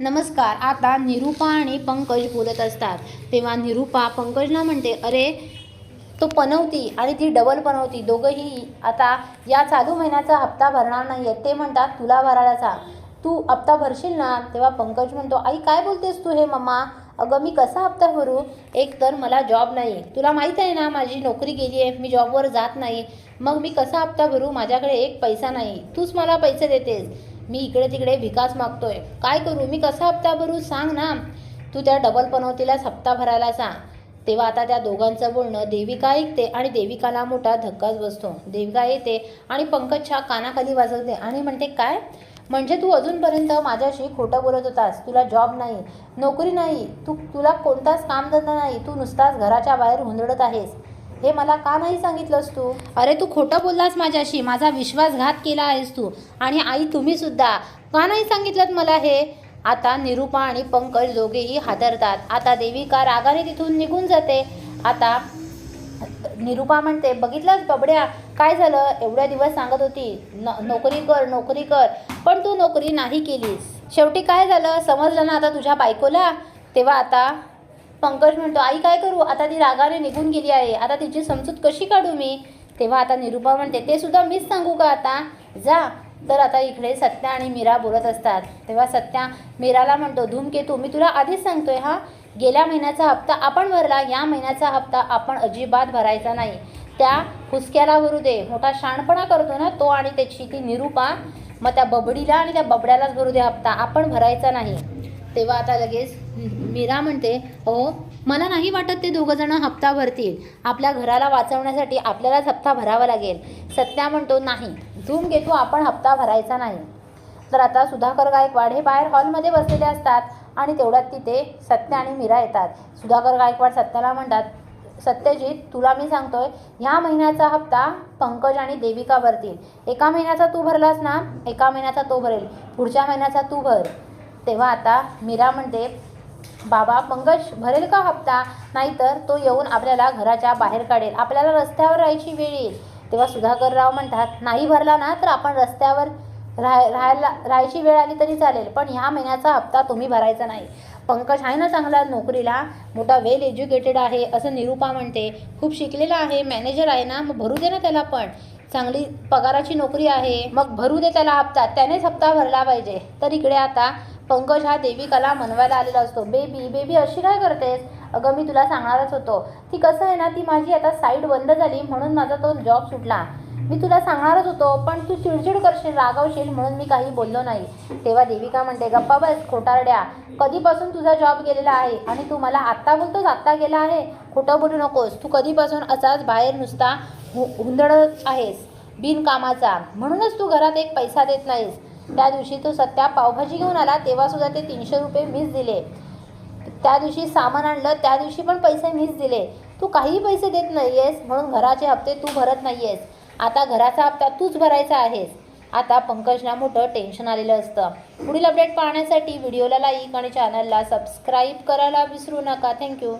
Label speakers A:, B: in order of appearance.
A: नमस्कार आता निरूपा आणि पंकज बोलत असतात. तेव्हा निरूपा पंकजना म्हणते अरे तो पनवती आणि ती डबल पनवती दोघंही आता या चालू महिन्याचा हप्ता भरणार नाही आहे ते म्हणतात तुला भरायला सांग तू हप्ता भरशील ना? तेव्हा पंकज म्हणतो आई काय बोलतेस तू हे मम्मा? अगं मी कसा हप्ता भरू? एक तर मला जॉब नाही तुला माहीत आहे ना माझी नोकरी गेली आहे मी जॉबवर जात नाही. मग मी कसा हप्ता भरू? माझ्याकडे एक पैसा नाही. तूच मला पैसे देतेस. मी इकडे तिकडे विकास मागतोय. काय करू? मी कसा हप्ता भरू? सांग ना. तू त्या डबल पनवतीलाच हप्ता भरायला सांग तेव्हा आता त्या दोघांचं बोलणं देविका ऐकते आणि देविकाला मोठा धक्काच बसतो. देविका येते आणि पंकजच्या कानाखाली वाजवते आणि म्हणते काय? म्हणजे तू अजूनपर्यंत माझ्याशी खोटं बोलत होतास. तुला जॉब नाही नोकरी नाही. तू तुला कोणताच कामधंदा नाही. तू नुसताच घराच्या बाहेर हुंदडत आहेस. हे मला का नाही सांगितलंस तू? अरे तू खोटं बोललास माझ्याशी. माझा विश्वासघात केला आहेस तू. आणि आई तुम्ही सुद्धा. का नाही सांगितलं मला हे? आता निरूपा आणि पंकज दोघेही हादरतात. आता देविका रागाने तिथून निघून जाते. आता निरूपा म्हणते बघितलंच बबड्या? काय झालं? एवढ्या दिवस सांगत होती. न नोकरी कर नोकरी कर. पण तू नोकरी नाही केलीस. शेवटी काय झालं? समजलं ना आता तुझ्या बायकोला? तेव्हा आता पंकज म्हणतो आई काय करू? आता ती रागाने निघून गेली आहे. आता तिची समजूत कशी काढू मी? तेव्हा आता निरूपा म्हणते ते सुद्धा मीच सांगू का आता? जा. तर आता इकडे सत्या आणि मीरा बोलत असतात. तेव्हा सत्या मीराला म्हणतो धूमकेतू मी तुला आधीच सांगतोय हा गेल्या महिन्याचा हप्ता आपण भरला या महिन्याचा हप्ता आपण अजिबात भरायचा नाही. त्या हुसक्याला भरू दे. मोठा शाणपणा करतो ना तो आणि त्याची ती निरूपा. मग त्या बबडीला आणि त्या बबड्यालाच भरू दे हप्ता. आपण भरायचा नाही. तेव्हा आता लगेच मीरा म्हणते हो मला नाही वाटत ते दोघं जण हप्ता भरतील आपल्या घराला वाचवण्यासाठी आपल्यालाच हप्ता भरावा लागेल. सत्या म्हणतो नाही झूम घेतो आपण हप्ता भरायचा नाही. तर आता सुधाकर गायकवाड हे बाहेर हॉलमध्ये बसलेले असतात आणि तेवढ्यात तिथे सत्य आणि मीरा येतात. सुधाकर गायकवाड सत्याला म्हणतात सत्यजित तुला मी सांगतोय ह्या महिन्याचा हप्ता पंकज आणि देविका भरतील. एका महिन्याचा तू भरलास ना एका महिन्याचा तो भरेल. पुढच्या महिन्याचा तू भर. तेव्हा आता मीरा म्हणते बाबा पंकज भरेल का हप्ता? नाहीतर तो येऊन आपल्याला घराच्या बाहेर काढेल. आपल्याला रस्त्यावर राहायची वेळ येईल. तेव्हा सुधाकरराव म्हणतात नाही भरला ना तर आपण रस्त्यावर राह राहायला राहायची वेळ आली तरी चालेल पण ह्या महिन्याचा हप्ता तुम्ही भरायचा नाही. पंकज आहे ना चांगला नोकरीला? मोठा वेल एज्युकेटेड आहे असं निरूपा म्हणते. खूप शिकलेला आहे मॅनेजर आहे ना मग भरू दे ना त्याला पण. चांगली पगाराची नोकरी आहे मग भरू दे त्याला हप्ता. त्यानेच हप्ता भरला पाहिजे. तर इकडे आता पंकज हा देविकाला मनवायला आलेला असतो. बेबी बेबी अशी काय करतेस? अगं मी तुला सांगणारच होतो. ती कसं आहे ना ती माझी आता साईट बंद झाली म्हणून माझा तो जॉब सुटला. मी तुला सांगणारच होतो पण तू चिडचिड करशील रागावशील म्हणून मी काही बोललो नाही. तेव्हा देविका म्हणते गप्पा बस खोटारड्या. कधीपासून तुझा जॉब गेलेला आहे? आणि तू मला आत्ता बोलतोस? आत्ता गेला आहे? खोटं बोलू नकोस. तू कधीपासून असाच बाहेर नुसता हु हुंदडत आहेस? बिनकामाचा. म्हणूनच तू घरात एक पैसा देत नाहीस. त्या दिवशी तो सत्या पावभाजी घेऊन आला तेव्हा सुद्धा ते तीनशे रुपये मीच दिले. त्या दिवशी सामान आणलं त्या दिवशी पण पैसे मीच दिले. तू काही पैसे देत नाही आहेस म्हणून घराचे हप्ते तू भरत नाही आहेस आता घराचा हप्ता तूच भरायचा आहेस. आता पंकजना मोठं टेन्शन आलेलं असतं. पुढील अपडेट पाहण्यासाठी व्हिडिओला लाईक आणि चॅनलला सबस्क्राईब करायला विसरू नका. थँक्यू